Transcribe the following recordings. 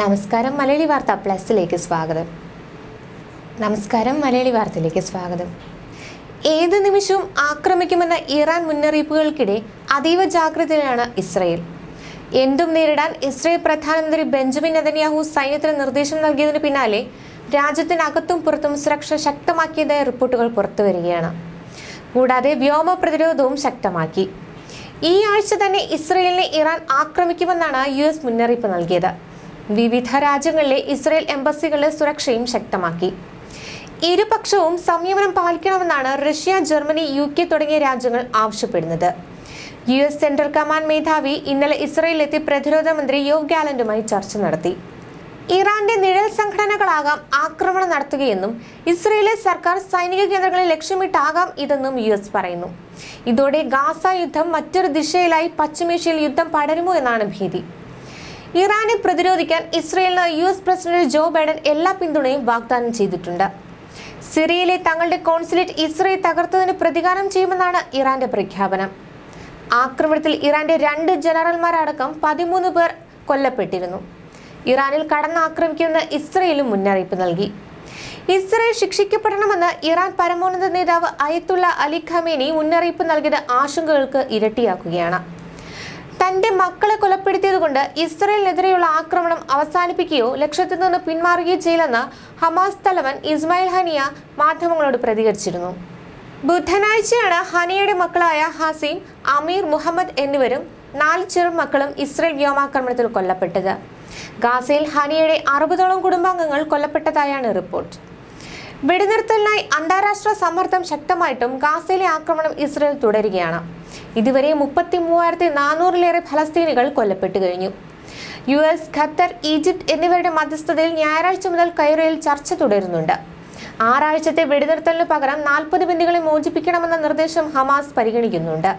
നമസ്കാരം മലയാളി വാർത്ത പ്ലസിലേക്ക് സ്വാഗതം. നമസ്കാരം മലയാളി വാർത്തയിലേക്ക് സ്വാഗതം. ഏത് നിമിഷവും ആക്രമിക്കുമെന്ന ഇറാൻ മുന്നറിയിപ്പുകൾക്കിടെ അതീവ ജാഗ്രതയിലാണ് ഇസ്രയേൽ. എന്തും നേരിടാൻ ഇസ്രയേൽ പ്രധാനമന്ത്രി ബെഞ്ചമിൻ നെതന്യാഹു സൈന്യത്തിന് നിർദ്ദേശം നൽകിയതിന് പിന്നാലെ രാജ്യത്തിനകത്തും പുറത്തും സുരക്ഷ ശക്തമാക്കിയതായ റിപ്പോർട്ടുകൾ പുറത്തുവരികയാണ് കൂടാതെ വ്യോമ പ്രതിരോധവും ശക്തമാക്കി. ഈ ആഴ്ച തന്നെ ഇസ്രയേലിനെ ഇറാൻ ആക്രമിക്കുമെന്നാണ് യു എസ് മുന്നറിയിപ്പ് നൽകിയത്. വിവിധ രാജ്യങ്ങളിലെ ഇസ്രയേൽ എംബസികളുടെ സുരക്ഷയും ശക്തമാക്കി. ഇരുപക്ഷവും സംയമനം പാലിക്കണമെന്നാണ് റഷ്യ ജർമ്മനി യു കെ തുടങ്ങിയ രാജ്യങ്ങൾ ആവശ്യപ്പെടുന്നത്. യു എസ് സെൻട്രൽ കമാൻഡ് മേധാവി ഇന്നലെ ഇസ്രയേലിലെത്തി പ്രതിരോധ മന്ത്രി യോവ് ഗാലന്റുമായി ചർച്ച നടത്തി. ഇറാന്റെ നിഴൽ സംഘടനകളാകാം ആക്രമണം നടത്തുകയെന്നും ഇസ്രയേലിലെ സർക്കാർ സൈനിക കേന്ദ്രങ്ങളെ ലക്ഷ്യമിട്ടാകാം ഇതെന്നും യു എസ് പറയുന്നു. ഇതോടെ ഗാസ യുദ്ധം മറ്റൊരു ദിശയിലായി പശ്ചിമേഷ്യയിൽ യുദ്ധം പടരുമോ എന്നാണ് ഭീതി. ഇറാനെ പ്രതിരോധിക്കാൻ ഇസ്രയേലിന് U S president Joe Biden എല്ലാ പിന്തുണയും വാഗ്ദാനം ചെയ്തിട്ടുണ്ട്. സിറിയയിലെ തങ്ങളുടെ കോൺസുലേറ്റ് ഇസ്രയേൽ തകർത്തതിന് പ്രതികാരം ചെയ്യുമെന്നാണ് ഇറാന്റെ പ്രഖ്യാപനം. ആക്രമണത്തിൽ ഇറാന്റെ രണ്ട് ജനറൽമാരടക്കം പതിമൂന്ന് പേർ കൊല്ലപ്പെട്ടിരുന്നു. ഇറാനിൽ കടന്നാക്രമിക്കുമെന്ന് ഇസ്രയേലും മുന്നറിയിപ്പ് നൽകി. ഇസ്രയേൽ ശിക്ഷിക്കപ്പെടണമെന്ന് ഇറാൻ പരമോന്നത നേതാവ് അയത്തുള്ള അലി ഖമേനി മുന്നറിയിപ്പ് നൽകിയത് ആശങ്കകൾക്ക് ഇരട്ടിയാക്കുകയാണ്. തന്റെ മക്കളെ കൊലപ്പെടുത്തിയതുകൊണ്ട് ഇസ്രയേലിനെതിരെയുള്ള ആക്രമണം അവസാനിപ്പിക്കുകയോ ലക്ഷ്യത്തിൽ നിന്ന് പിന്മാറുകയോ ചെയ്യില്ലെന്ന് ഹമാസ് തലവൻ ഇസ്മായിൽ ഹനിയ മാധ്യമങ്ങളോട് പ്രതികരിച്ചിരുന്നു. ബുധനാഴ്ചയാണ് ഹനിയയുടെ മക്കളായ ഹസീം അമീർ മുഹമ്മദ് എന്നിവരും നാല് ചെറുമക്കളും ഇസ്രയേൽ വ്യോമാക്രമണത്തിൽ കൊല്ലപ്പെട്ടത്. ഗാസയിൽ ഹനിയയുടെ അറുപതോളം കുടുംബാംഗങ്ങൾ കൊല്ലപ്പെട്ടതായാണ് റിപ്പോർട്ട്. വെടിനിർത്തലിനായി അന്താരാഷ്ട്ര സമ്മർദ്ദം ശക്തമായിട്ടും ഗാസയിലെ ആക്രമണം ഇസ്രയേൽ തുടരുകയാണ്. ഇതുവരെ മുപ്പത്തി മൂവായിരത്തി നാനൂറിലേറെ ഫലസ്തീനികൾ കൊല്ലപ്പെട്ടു കഴിഞ്ഞു. യു എസ് ഖത്തർ ഈജിപ്ത് എന്നിവരുടെ മധ്യസ്ഥതയിൽ ഞായറാഴ്ച മുതൽ കൈറോയിൽ ചർച്ച തുടരുന്നുണ്ട്. ആറാഴ്ചത്തെ വെടിനിർത്തലിന് പകരം നാൽപ്പത് ബന്ദികളെ മോചിപ്പിക്കണമെന്ന നിർദ്ദേശം ഹമാസ് പരിഗണിക്കുന്നുണ്ട്.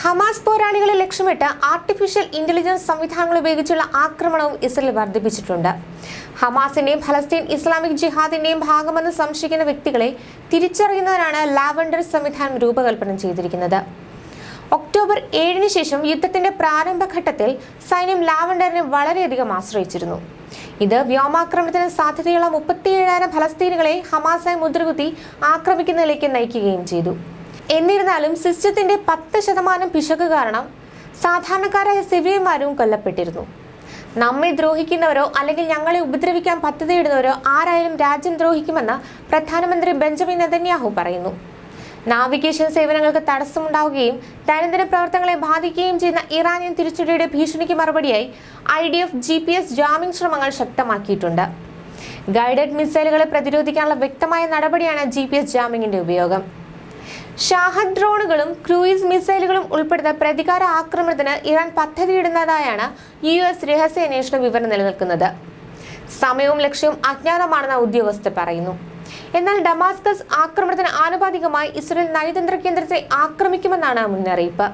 ഹമാസ് പോരാളികളെ ലക്ഷ്യമിട്ട് ആർട്ടിഫിഷ്യൽ ഇന്റലിജൻസ് സംവിധാനങ്ങൾ ഉപയോഗിച്ചുള്ള ആക്രമണവും ഇസ്രയേൽ വർദ്ധിപ്പിച്ചിട്ടുണ്ട്. ഹമാസിന്റെയും ഫലസ്തീൻ ഇസ്ലാമിക് ജിഹാദിന്റെയും ഭാഗമെന്ന് സംശയിക്കുന്ന വ്യക്തികളെ തിരിച്ചറിയുന്നതിനാണ് ലാവൻഡർ സംവിധാനം രൂപകൽപ്പന ചെയ്തിരിക്കുന്നത്. ഒക്ടോബർ ഏഴിന് ശേഷം യുദ്ധത്തിന്റെ പ്രാരംഭഘട്ടത്തിൽ സൈന്യം ലാവൻഡറിനെ വളരെയധികം ആശ്രയിച്ചിരുന്നു. ഇത് വ്യോമാക്രമണത്തിന് സാധ്യതയുള്ള മുപ്പത്തിയേഴായിരം ഫലസ്തീനുകളെ ഹമാസായി മുദ്രകുത്തി ആക്രമിക്കുന്നതിലേക്ക് നയിക്കുകയും ചെയ്തു. എന്നിരുന്നാലും സിസ്റ്റത്തിന്റെ പത്ത് ശതമാനം പിശക് കാരണം സാധാരണക്കാരായ സിവിലിയന്മാരും കൊല്ലപ്പെട്ടിരുന്നു. നമ്മെ ദ്രോഹിക്കുന്നവരോ അല്ലെങ്കിൽ ഞങ്ങളെ ഉപദ്രവിക്കാൻ പദ്ധതിയിടുന്നവരോ ആരായാലും രാജ്യം ദ്രോഹിക്കുമെന്ന് പ്രധാനമന്ത്രി ബെഞ്ചമിൻ നെതന്യാഹു പറയുന്നു. നാവിഗേഷൻ സേവനങ്ങൾക്ക് തടസ്സമുണ്ടാവുകയും ദൈനംദിന പ്രവർത്തനങ്ങളെ ബാധിക്കുകയും ചെയ്യുന്ന ഇറാനിയൻ തിരിച്ചടിയുടെ ഭീഷണിക്ക് മറുപടിയായി I D F G P S jamming ശ്രമങ്ങൾ ശക്തമാക്കിയിട്ടുണ്ട്. ഗൈഡഡ് മിസൈലുകളെ പ്രതിരോധിക്കാനുള്ള വ്യക്തമായ നടപടിയാണ് ജി പി എസ് ജാമിങ്ങിന്റെ ഉപയോഗം. ഷാഹദ് ഡ്രോണുകളും ക്രൂയിസ് മിസൈലുകളും ഉൾപ്പെടുന്ന പ്രതികാര ആക്രമണത്തിന് ഇറാൻ പദ്ധതിയിടുന്നതായാണ് യു എസ് രഹസ്യാന്വേഷണ വിവരം നിലനിൽക്കുന്നത്. സമയവും ലക്ഷ്യവും അജ്ഞാതമാണെന്ന് ഉദ്യോഗസ്ഥർ പറയുന്നു. എന്നാൽ ഡമാസ്കസ് ആക്രമണത്തിന് ആനുപാതികമായി ഇസ്രയേൽ നയതന്ത്ര കേന്ദ്രത്തെ ആക്രമിക്കുമെന്നാണ് മുന്നറിയിപ്പ്.